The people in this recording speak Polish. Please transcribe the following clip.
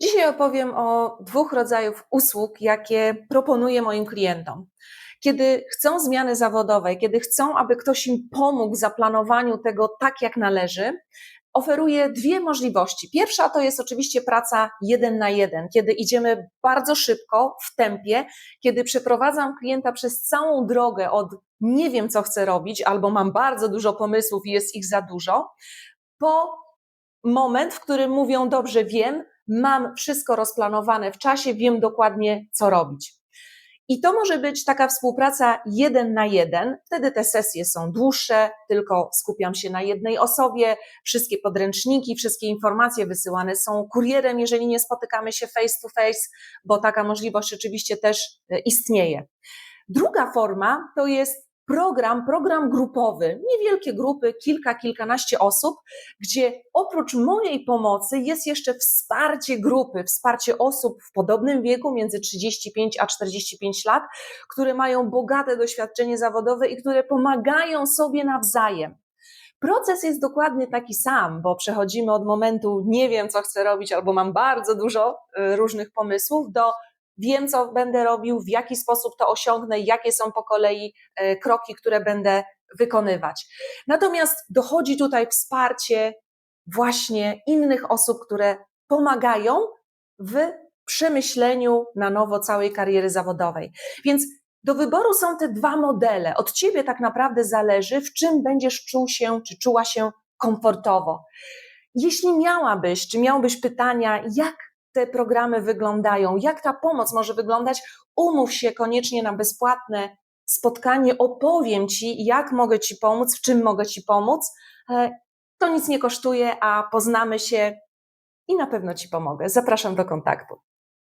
Dzisiaj opowiem o dwóch rodzajach usług, jakie proponuję moim klientom. Kiedy chcą zmiany zawodowej, kiedy chcą, aby ktoś im pomógł w zaplanowaniu tego tak, jak należy, oferuję dwie możliwości. Pierwsza to jest oczywiście praca jeden na jeden, kiedy idziemy bardzo szybko, w tempie, kiedy przeprowadzam klienta przez całą drogę od nie wiem, co chcę robić, albo mam bardzo dużo pomysłów i jest ich za dużo, po moment, w którym mówią: Dobrze, wiem, mam wszystko rozplanowane w czasie, wiem dokładnie, co robić. I to może być taka współpraca jeden na jeden. Wtedy te sesje są dłuższe, tylko skupiam się na jednej osobie. Wszystkie podręczniki, wszystkie informacje wysyłane są kurierem, jeżeli nie spotykamy się face to face, bo taka możliwość oczywiście też e, istnieje. Druga forma to jest program, program grupowy, niewielkie grupy, kilka, kilkanaście osób, gdzie oprócz mojej pomocy jest jeszcze wsparcie grupy, wsparcie osób w podobnym wieku, między 35 a 45 lat, które mają bogate doświadczenie zawodowe i które pomagają sobie nawzajem. Proces jest dokładnie taki sam, bo przechodzimy od momentu nie wiem, co chcę robić, albo mam bardzo dużo y, różnych pomysłów, do wiem, co będę robił, w jaki sposób to osiągnę, jakie są po kolei e, kroki, które będę wykonywać. Natomiast dochodzi tutaj wsparcie właśnie innych osób, które pomagają w przemyśleniu na nowo całej kariery zawodowej. Więc do wyboru są te dwa modele. Od ciebie tak naprawdę zależy, w czym będziesz czuł się, czy czuła się komfortowo. Jeśli miałabyś, czy miałbyś pytania, jak te programy wyglądają, jak ta pomoc może wyglądać, umów się koniecznie na bezpłatne spotkanie, opowiem Ci, jak mogę Ci pomóc, w czym mogę Ci pomóc. E, to nic nie kosztuje, a poznamy się i na pewno Ci pomogę. Zapraszam do kontaktu.